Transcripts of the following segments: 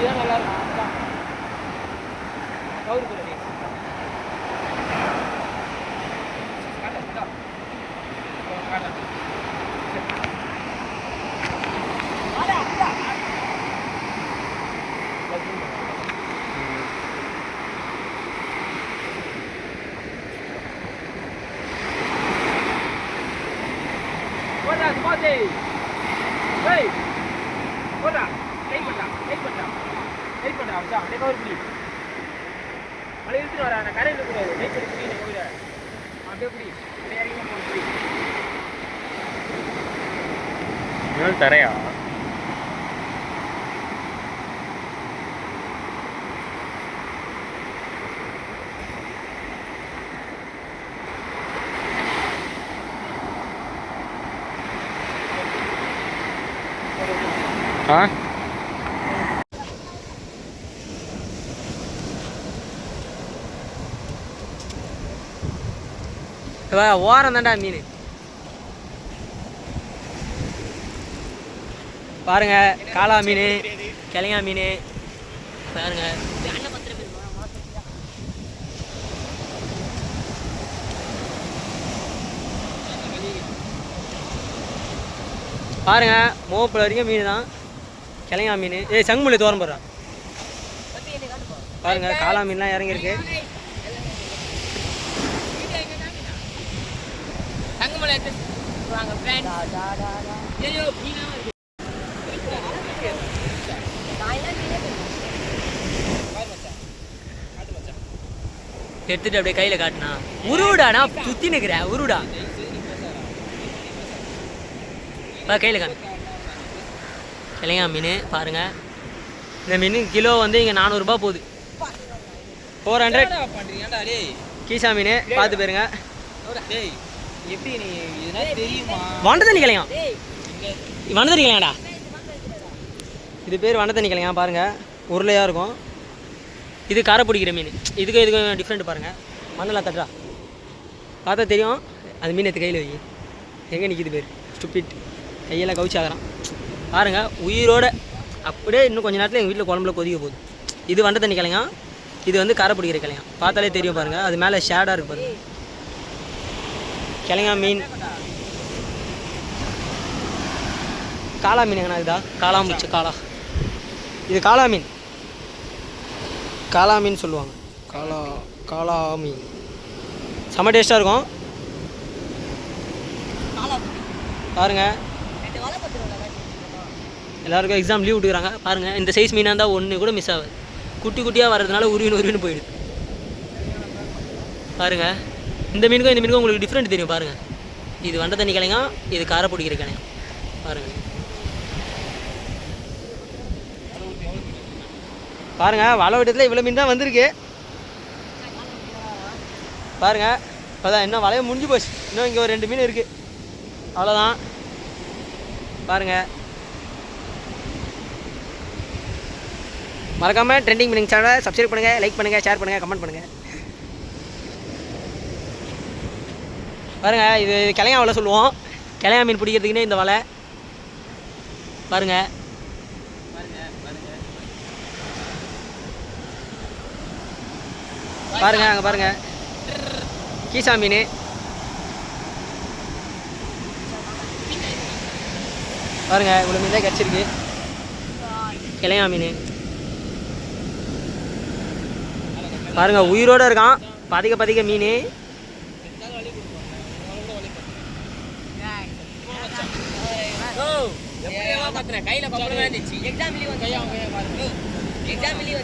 இப்படிதான் நல்லா இருக்கும் அதான். கவுரு பிள்ளை காட்டு, இந்தா. காட்டு. வாடா, இந்தா. போடா, வெயிட் ஏய், போடா. அப்படியே கவர் பிடி. மழை இழுத்துட்டு வரா, நான் கரையில இருக்கக்கூடாது. வெயிட் பண்ணி பிடி, நீ கவுரை. அப்படியே பிடி. அப்படியே இறங்கி போகணும், பிடி. இன்னும் தரையா ஆ ஓரம் தான்டா மீன் பாருங்க காளா மீன் கிளையா மீன் பாருங்க பாருங்க மோப்பில் வரைக்கும் மீன் தான் கிளையா மீன் ஏய் சங்குமல்லி தோரம் போடுறான் பாருங்க காளா மீன்லாம் இறங்கியிருக்கு தங்கமலை எடுத்து வாங்க ஃப்ரெண்ட்ஸ் ஐயோ மீனா இருக்கு எடுத்துட்டு அப்படியே கையில காட்டுனா. உருடா நான் சுத்தி நிக்கிறேன் உருடா பா கையில காட்டு. கிளையா மீன் பாருங்க. இந்த மீன் கிலோ வந்து இங்கே நானூறுரூபா போகுது. ஃபோர் ஹண்ட்ரட் கீசா மீன் பார்த்து போயிருங்க. டேய் எப்படி நீ இதனா தெரியுமா? வண்ட தண்ணி கிளையா வண்ட தண்ணி கிளையாடா இது பேர் வண்ட தண்ணி கிளையா பாருங்க. உருளையாக இருக்கும். இது காரை பிடிக்கிற மீன். இதுக்கு இதுக்கு டிஃப்ரெண்ட் பாருங்க. மண்ணில் தட்டுறா. பார்த்தா தெரியும். அது மீன் எடுத்து கையில் வை. எங்கே நிற்கிது பேர்? ஸ்டுப்பிட் கையெல்லாம் கவுச்சாகிறான். பாருங்க உயிரோட அப்படியே இன்னும் கொஞ்ச நேரத்தில் எங்கள் வீட்டில் குழம்புல கொதிக்க போகுது. இது வண்ட தண்ணி கிளையா இது வந்து காரை பிடிக்கிற கிளையா பார்த்தாலே தெரியும் பாருங்க. அது மேலே ஷேடாக இருக்கு பாருங்க. கிளையா மீன். காளா மீன் எங்கண்ணா இதா காளாம்பூச்சி காளா. இது காளா மீன். காளா மீன் சொல்லுவாங்க. காளா காளா மீன். செம்ம டேஸ்ட்டாக இருக்கும். பாருங்க. எல்லாருக்கும் எக்ஸாம் லீவ் விட்டுக்கிறாங்க. பாருங்க இந்த சைஸ் மீனாக இருந்தால் ஒன்று கூட மிஸ் ஆகாது. குட்டி குட்டியாக வர்றதுனால உருவின் உருவின்னு போயிடுது. பாருங்க. இந்த மீனுக்கும் இந்த மீனுக்கும் உங்களுக்கு டிஃப்ரெண்ட் தெரியும் பாருங்கள் இது வண்ட தண்ணி கிளையா இது காரை பிடிக்கிற கிளையா பாருங்கள் பாருங்கள் வலை விட்டத்தில் இவ்வளோ மீன் தான் வந்திருக்கு. பாருங்கள் இப்போதான் இன்னும் வலையை முடிஞ்சு போச்சு. இன்னும் இங்கே ஒரு ரெண்டு மீன் இருக்குது அவ்வளோதான் பாருங்கள் மறக்காம ட்ரெண்டிங் மீனிங் சேனலை சப்ஸ்கிரைப் பண்ணுங்க லைக் பண்ணுங்க ஷேர் பண்ணுங்க கமெண்ட் பண்ணுங்க. பாருங்க இது கிளையா வலை சொல்லுவோம். கிளையா மீன் பிடிக்கிறதுக்குன்னே இந்த வலை. பாருங்க. பாருங்க அங்கே பாருங்க. கீசா மீன். பாருங்க இவ்வளோ மீன் தான் கிடச்சிருக்கு. கிளையா மீன். பாருங்க உயிரோட இருக்கான். பதிக்க பதிக்க மீன். கையில எக்ஸாம் லீவ் வந்து எக்ஸாம் லீவ்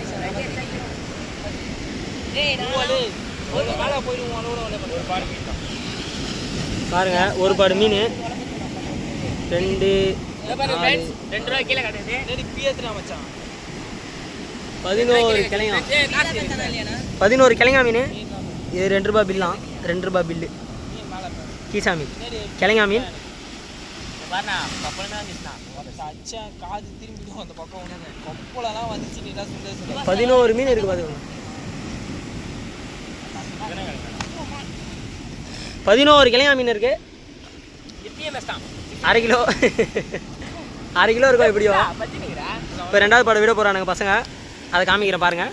பாருங்க ஒரு பாடு மீன். ரெண்டு 2 ரூபாய் கீழ மச்சான்? பதினோரு இல்லையா பதினோரு கிளையா மீன்? இது ரெண்டு ரூபாய் பில்லாம். ரெண்டு ரூபாய் பில்லு. கீசா மீன். கிளையா மீன். பாருண்ணா பப்பளம் தான் இருந்துச்சுண்ணா அச்சா காது திரும்பிடும் அந்த பக்கம் ஒன்று கொப்பளம்லாம் வந்துச்சு நீ தான் சொல்லி சொல்லி பதினோரு மீன் இருக்கு பாத்துக்கோங்க பதினோரு கிளையா மீன் இருக்கு? அரை கிலோ. அரை கிலோ இருக்கும் எப்படியோ? இப்போ ரெண்டாவது பாடம் விட போகிறானுங்க பசங்க. அதை காமிக்கிறேன் பாருங்கள்